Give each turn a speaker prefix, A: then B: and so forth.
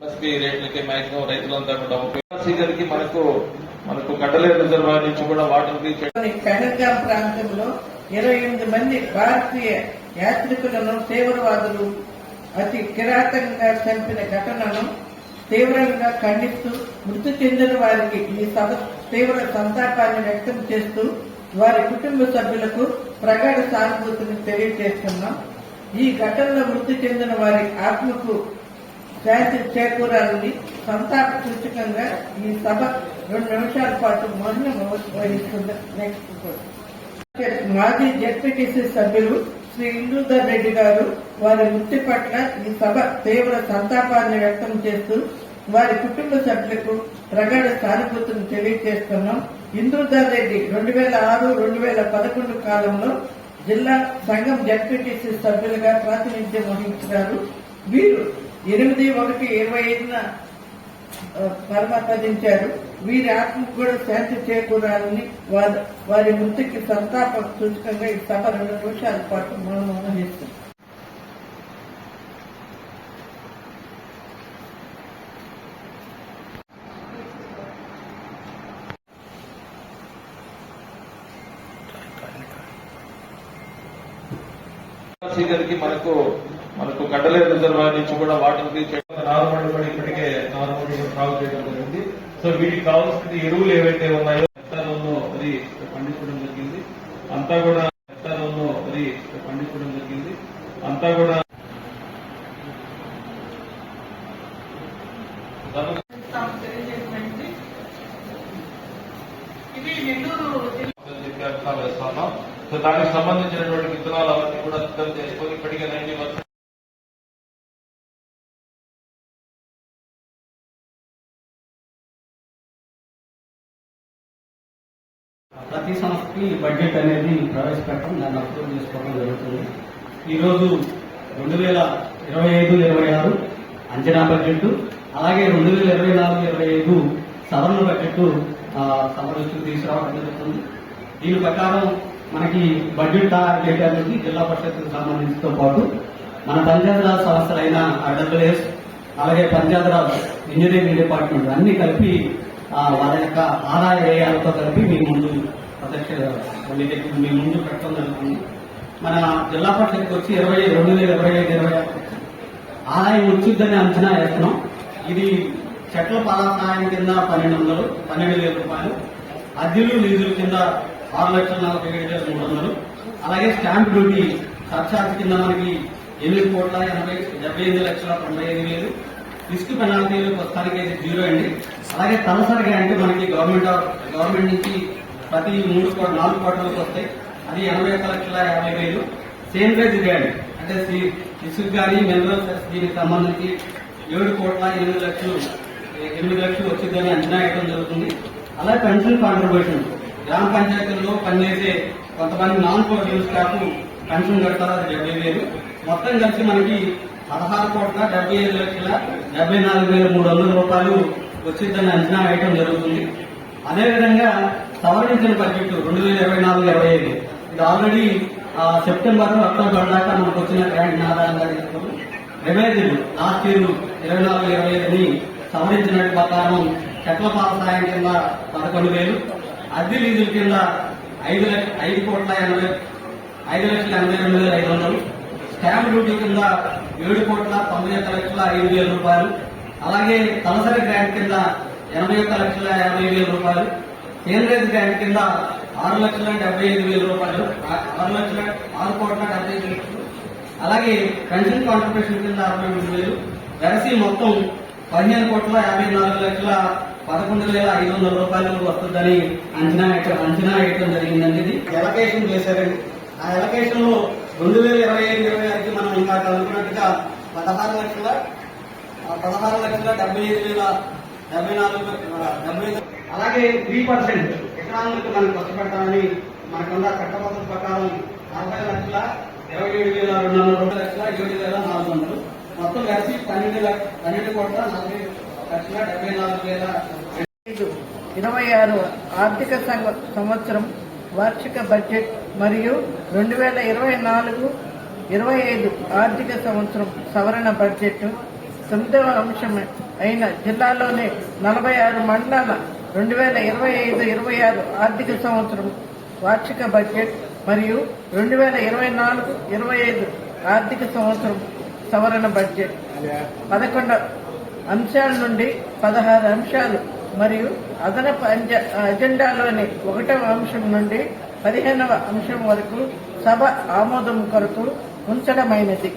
A: MSP రేట్లకి maximum రైతులంతా కూడా సీజన్కి మనకు మనకు రిజర్వాయర్ నుంచి కూడా వాటర్
B: పెహల్గాం ప్రాంతంలో ఇరవై ఎనిమిది మంది భారతీయ యాత్రికులను తీవ్రవాదులు అతి కిరాతకంగా చంపిన ఘటనను తీవ్రంగా ఖండిస్తూ మృతి చెందిన వారికి ఈ సభ తీవ్ర సంతాపాన్ని వ్యక్తం చేస్తూ వారి కుటుంబ సభ్యులకు ప్రగాఢ సానుభూతిని తెలియజేస్తున్నాం. ఈ ఘటనలో మృతి చెందిన వారి ఆత్మకు శాంతి చేకూరాలని సంతాప సూచకంగా ఈ సభ రెండు నిమిషాల పాటు మౌనం వహిస్తుంది నెక్స్ట్ మాజీ జెడ్పీటీసీ సభ్యులు శ్రీ ఇందూధర్ రెడ్డి గారు వారి మృతి పట్ల ఈ సభ తీవ్ర సంతాపాన్ని వ్యక్తం చేస్తూ వారి కుటుంబ సభ్యులకు ప్రగాఢ సానుభూతిని తెలియజేస్తున్నాం. ఇందూధర్ రెడ్డి రెండు వేల ఆరు రెండు వేల పదకొండు కాలంలో జిల్లా సంఘం జెడ్పీటీసీ సభ్యులుగా ప్రాతినిధ్యం వహించారు. వీరు ఎనిమిది ఒకటి ఇరవై ఐదున ఆ, పరమపదించారు వీరి ఆత్మకు కూడా శాంతి చేకూరాలని వారి వారి మృతికి సంతాప సూచకంగా ఈ సభ రెండు నిమిషాల పాటు మౌనం వహిస్తుంది
A: మనకు మనకు కట్టలేరు రిజర్వాయర్ నుంచి కూడా వాటర్ రీచ్ నార్మల్ కూడా ఇప్పటికే నార్మల్ సాగు చేయడం జరిగింది. సో వీటికి కావాల్సిన ఎరువులు ఏవైతే ఉన్నాయో హెక్టార్లలో అది పండించడం జరిగింది. అంతా కూడా హెక్టార్లలో అది పండించడం జరిగింది. అంతా కూడా
B: ఇది నెల్లూరు
A: చెప్పి వేస్తున్నాం సో దానికి సంబంధించినటువంటి విత్తనాలు అవన్నీ కూడా సిద్ధం చేసుకొని ఇప్పటికే నైన్టీ పర్సెంట్
C: ప్రతి సంస్థకి బడ్జెట్ అనేది ప్రవేశపెట్టడం దాన్ని అప్రూవ్ చేసుకోవడం జరుగుతుంది. ఈరోజు రెండు వేల ఇరవై ఐదు ఇరవై ఆరు అంచనా బడ్జెట్ అలాగే రెండు వేల ఇరవై నాలుగు ఇరవై ఐదు సవరణ బడ్జెట్ ఆ, సభ తీసుకురావడం జరుగుతుంది. దీని ప్రకారం మనకి బడ్జెట్ తయారు చేయడానికి జిల్లా పరిషత్కు సంబంధించితో పాటు మన పంచాయతీరాజ్ సంస్థలైన ఆర్డబ్ల్యూఎస్ అలాగే పంచాయతీరాజ్ ఇంజనీరింగ్ డిపార్ట్మెంట్ అన్ని కలిపి వారి యొక్క ఆదాయ వ్యయాలతో కలిపి మీ ముందు అధ్యక్ష మీ దగ్గర మీ ముందు పెట్టడం జరుగుతుంది. మన జిల్లా పరిషత్కి వచ్చి ఇరవై రెండు వేల ఇరవై ఐదు ఇరవై ఆరు ఆదాయం వచ్చిందని అంచనా వేస్తున్నాం. ఇది చెట్ల పాల సహాయం కింద పన్నెండు వందలు పన్నెండు వేల రూపాయలు అద్దెలు లీజుల కింద ఆరు లక్షల నలభై ఏడు వేల మూడు వందలు అలాగే స్టాంప్ డ్యూటీ సర్చార్జ్ కింద మనకి ఎనిమిది కోట్ల ఎనభై డెబ్బై ఎనిమిది లక్షల తొంభై ఐదు వేలు రిస్క్ పెనాల్టీలు ప్రస్తుతానికి అయితే జీరో అండి. అలాగే తలసరిగా అంటే మనకి గవర్నమెంట్ ఆఫ్- గవర్నమెంట్ నుంచి ప్రతి మూడు కోట్ల నాలుగు కోట్లకు వస్తాయి. అది ఎనభై ఒక్క లక్షల యాభై వేలు. సేమ్ రేజ్ గ్రాండ్ అంటే సి- కానీ మినరల్స్ దీనికి సంబంధించి ఏడు కోట్ల ఎనిమిది లక్షలు ఎనిమిది లక్షలు వచ్చిందని అంచనా వేయడం జరుగుతుంది. అలా పెన్షన్ కాంట్రిబ్యూషన్ గ్రామ పంచాయతీల్లో పనిచేసే కొంతమంది నాన్ ప్రొడ్యూస్ స్టాఫ్ పెన్షన్ కడతారు. అది డెబ్బై వేలు. మొత్తం కలిసి మనకి పదహారు కోట్ల డెబ్బై ఐదు లక్షల డెబ్బై నాలుగు వేల మూడు వందల రూపాయలు వచ్చిందని అంచనా వేయడం జరుగుతుంది. అదేవిధంగా సవరించిన బడ్జెట్ రెండు వేల ఇరవై నాలుగు ఇరవై ఐదు ఇది ఆల్రెడీ సెప్టెంబర్ అక్టోబర్ దాకా మనకు వచ్చిన గ్రాండ్ ఆధారంగా తీసుకుని రివైజ్డ్ లాస్ట్ ఇయర్ ఇరవై నాలుగు ఇరవై ఐదుని సవరించినట్టు ప్రకారం చెట్ల సాయం కింద పదకొండు వేలు అద్దె లీజుల కింద ఐదు లక్ష ఐదు కోట్ల ఎనభై ఐదు లక్షల ఎనభై రెండు వేల ఐదు వందలు స్టాంప్ డ్యూటీ కింద ఏడు కోట్ల తొంభై ఒక్క లక్షల ఐదు వేల రూపాయలు అలాగే తలసరి గ్రాంట్ కింద ఎనభై ఒక్క లక్షల యాభై వేల రూపాయలు. సేనరేజ్ గ్రాంట్ కింద ఆరు లక్షల డెబ్బై ఐదు వేల రూపాయలు. ఆరు లక్షల ఆరు కోట్ల డెబ్బై ఐదు లక్షలు. అలాగే పెన్షన్ కాంట్రిబ్యూషన్ కింద అరవై మూడు వేలు. వెరసి మొత్తం పదిహేను కోట్ల యాభై నాలుగు లక్షల పదకొండు వేల ఐదు వందల రూపాయలు వస్తుందని అంచనా అంచనా వేయటం జరిగిందండి ఇది. ఎలకేషన్ చేశారండి. ఆ ఎలకేషన్లో రెండు వేల ఇరవై ఐదు ఇరవై ఆరుకి మనం ఇంకా అనుకున్నట్టుగా పదహారు లక్షల ఆ పదహారు లక్షల డెబ్బై ఐదు వేల డెబ్బై నాలుగు డెబ్బై అలాగే త్రీ పర్సెంట్ ఎకనామిక్ మనం ఖర్చు పెడతామని మనకున్న చట్టబద్ధత ప్రకారం అరవై లక్షల ఇరవై ఏడు వేల రెండు వందల రెండు లక్షల ఏడు వేల నాలుగు వందలు. మొత్తం కలిసి పన్నెండు లక్ష పన్నెండు కోట్ల నలభై లక్షల డెబ్బై నాలుగు వేల
B: ఇరవై ఆరు ఆర్థిక సంవత్సరం వార్షిక బడ్జెట్ మరియు రెండు వేల ఇరవై నాలుగు ఇరవై ఐదు ఆర్థిక సంవత్సరం సవరణ బడ్జెట్. తొమ్మిదవ అంశం అయిన జిల్లాలోని నలభై ఆరు మండలాల రెండు వేల ఇరవై ఐదు ఇరవై ఆరు ఆర్థిక సంవత్సరం వార్షిక బడ్జెట్ మరియు రెండు వేల ఇరవై నాలుగు ఇరవై ఐదు ఆర్థిక సంవత్సరం సవరణ బడ్జెట్. పదకొండు అంశాల నుండి పదహారు అంశాలు మరియు అదనపు అంజ- అజెండాలోని ఒకటవ అంశం నుండి పదిహేనవ అంశం వరకు సభ ఆమోదం కొరకు ఉంచడమైనది.